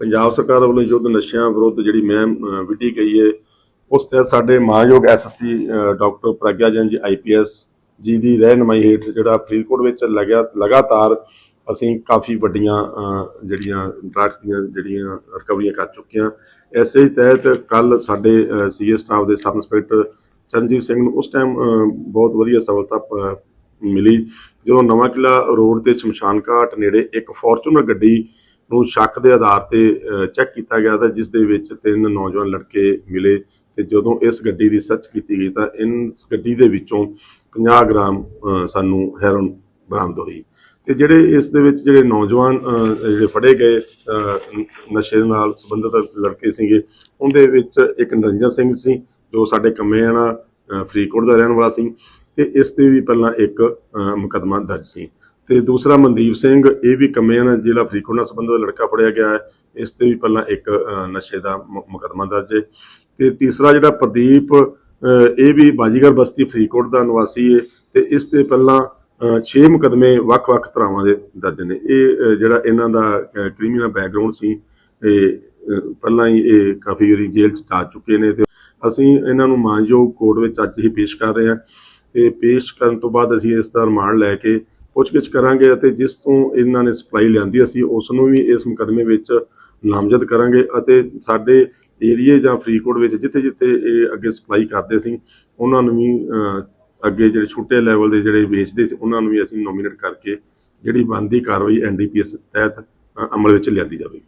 ਪੰਜਾਬ ਸਰਕਾਰ ਵੱਲੋਂ ਯੁੱਧ ਨਸ਼ਿਆਂ ਵਿਰੁੱਧ ਜਿਹੜੀ ਮੁਹਿੰਮ ਵਿੱਢੀ ਗਈ ਹੈ ਉਸ ਤਹਿਤ ਸਾਡੇ ਮਾਨਯੋਗ ਐਸਐਸਪੀ ਡਾਕਟਰ ਪ੍ਰਗਿਆ ਜੈਨ ਜੀ ਆਈਪੀਐਸ ਜੀ ਦੀ ਰਹਿਨਮਾਈ ਹੇਠ ਜਿਹੜਾ ਫਰੀਦਕੋਟ ਵਿੱਚ ਲੱਗਿਆ, ਲਗਾਤਾਰ ਅਸੀਂ ਕਾਫੀ ਵੱਡੀਆਂ ਜਿਹੜੀਆਂ ਡਰੱਗਸ ਦੀਆਂ ਜਿਹੜੀਆਂ ਰਿਕਵਰੀਆਂ ਕਰ ਚੁੱਕੇ ਹਾਂ ਐਸੇ ਹੀ ਤਹਿਤ ਕੱਲ ਸਾਡੇ ਸੀਏ ਸਟਾਫ ਦੇ ਸਬ ਇੰਸਪੈਕਟਰ ਚਰਨਜੀਤ ਸਿੰਘ ਨੂੰ ਉਸ ਟਾਈਮ ਬਹੁਤ ਵਧੀਆ ਸਫਲਤਾ ਮਿਲੀ। ਜਦੋਂ ਨਵਾਂ ਕਿਲਾ ਰੋਡ ਤੇ ਸ਼ਮਸ਼ਾਨ ਘਾਟ ਨੇੜੇ ਇੱਕ ਫੋਰਚੂਨਰ ਗੱਡੀ ਨੂੰ ਸ਼ੱਕ ਦੇ ਆਧਾਰ ਤੇ ਚੈੱਕ ਕੀਤਾ ਗਿਆ ਤਾਂ ਜਿਸ ਦੇ ਵਿੱਚ ਤਿੰਨ ਨੌਜਵਾਨ ਲੜਕੇ ਮਿਲੇ ਤੇ ਜਦੋਂ ਇਸ ਗੱਡੀ ਦੀ ਸਰਚ ਕੀਤੀ ਗਈ ਤਾਂ ਇਸ ਗੱਡੀ ਦੇ ਵਿੱਚੋਂ 50 ਗ੍ਰਾਮ ਸਾਨੂੰ ਹੈਰੋਨ ਬਰਾਮਦ ਹੋਈ। ਤੇ ਜਿਹੜੇ ਇਸ ਦੇ ਵਿੱਚ ਜਿਹੜੇ ਨੌਜਵਾਨ ਜਿਹੜੇ ਫੜੇ ਗਏ ਨਸ਼ੇ ਨਾਲ ਸੰਬੰਧਿਤ ਲੜਕੇ ਸੀਗੇ ਉਹਦੇ ਵਿੱਚ ਇੱਕ ਨਰਿੰਜਨ ਸਿੰਘ ਸੀ ਜੋ ਸਾਡੇ ਕੰਮੇਆਣਾ ਅ, ਫਰੀਦਕੋਟ ਦਾ ਰਹਿਣ ਵਾਲਾ ਸੀ ਤੇ ਇਸ ਤੇ ਵੀ ਪਹਿਲਾਂ ਇੱਕ ਅ, ਮੁਕੱਦਮਾ ਦਰਜ ਸੀ। ਤੇ ਦੂਸਰਾ ਮਨਦੀਪ ਸਿੰਘ, ਇਹ ਵੀ ਕੰਮੇਆਣਾ ਜ਼ਿਲ੍ਹਾ ਫਰੀਦਕੋਟ ਨਾਲ ਸੰਬੰਧਿਤ ਲੜਕਾ ਫੜਿਆ ਗਿਆ ਹੈ। ਇਸ ਤੇ ਵੀ ਪਹਿਲਾਂ ਇੱਕ ਨਸ਼ੇ ਦਾ ਮੁ- ਮੁਕੱਦਮਾ ਦਰਜ ਹੈ। ਤੇ ਤੀਸਰਾ ਜਿਹੜਾ ਪ੍ਰਦੀਪ ਇਹ ਵੀ ਬਾਜੀਗਰ ਬਸਤੀ ਫਰੀਦਕੋਟ ਦਾ ਨਿਵਾਸੀ ਹੈ ਤੇ ਇਸ ਤੇ ਪਹਿਲਾਂ 6 ਮੁਕੱਦਮੇ ਵੱਖ-ਵੱਖ ਤਰ੍ਹਾਂ ਦੇ ਦਰਜ ਨੇ। ਇਹ ਜਿਹੜਾ ਇਹਨਾਂ ਦਾ ਕ੍ਰਿਮੀਨਲ ਬੈਕਗ੍ਰਾਉਂਡ ਸੀ ਇਹ ਪਹਿਲਾਂ ਹੀ ਇਹ ਕਾਫੀ ਵਾਰੀ ਜੇਲ੍ਹ ਚ ਜਾ ਚੁੱਕੇ ਨੇ ਤੇ ਅਸੀਂ ਇਹਨਾਂ ਨੂੰ ਮਾਨਯੋਗ ਕੋਰਟ ਵਿੱਚ ਅੱਜ ਹੀ ਪੇਸ਼ ਕਰ ਰਹੇ ਹਾਂ। ਤੇ ਪੇਸ਼ ਕਰਨ ਤੋਂ ਬਾਅਦ ਅਸੀਂ ਇਸ ਦਾ ਰਿਮਾਂਡ ਲੈ ਕੇ ਪੁੱਛਗਿੱਛ ਕਰਾਂਗੇ ਅਤੇ ਜਿਸ ਤੋਂ ਇਹਨਾਂ ਨੇ ਸਪਲਾਈ ਲਿਆਂਦੀ, ਅਸੀਂ ਉਸ ਨੂੰ ਵੀ ਇਸ ਮੁਕੱਦਮੇ ਵਿੱਚ ਨਾਮਜ਼ਦ ਕਰਾਂਗੇ ਅਤੇ ਸਾਡੇ ਏਰੀਏ ਜਾਂ ਫਰੀਦਕੋਟ ਵਿੱਚ ਜਿੱਥੇ ਜਿੱਥੇ ਇਹ ਅੱਗੇ ਸਪਲਾਈ ਕਰਦੇ ਸੀ, ਉਹਨਾਂ ਨੂੰ ਵੀ ਅੱਗੇ ਜਿਹੜੇ ਛੋਟੇ ਲੈਵਲ ਦੇ ਜਿਹੜੇ ਵੇਚਦੇ ਸੀ, ਉਹਨਾਂ ਨੂੰ ਵੀ ਅਸੀਂ ਨੋਮੀਨੇਟ ਕਰਕੇ ਜਿਹੜੀ ਬਣਦੀ ਕਾਰਵਾਈ ਐਨਡੀਪੀਐਸ ਤਹਿਤ ਅਮਲ ਵਿੱਚ ਲਿਆਂਦੀ ਜਾਵੇਗੀ।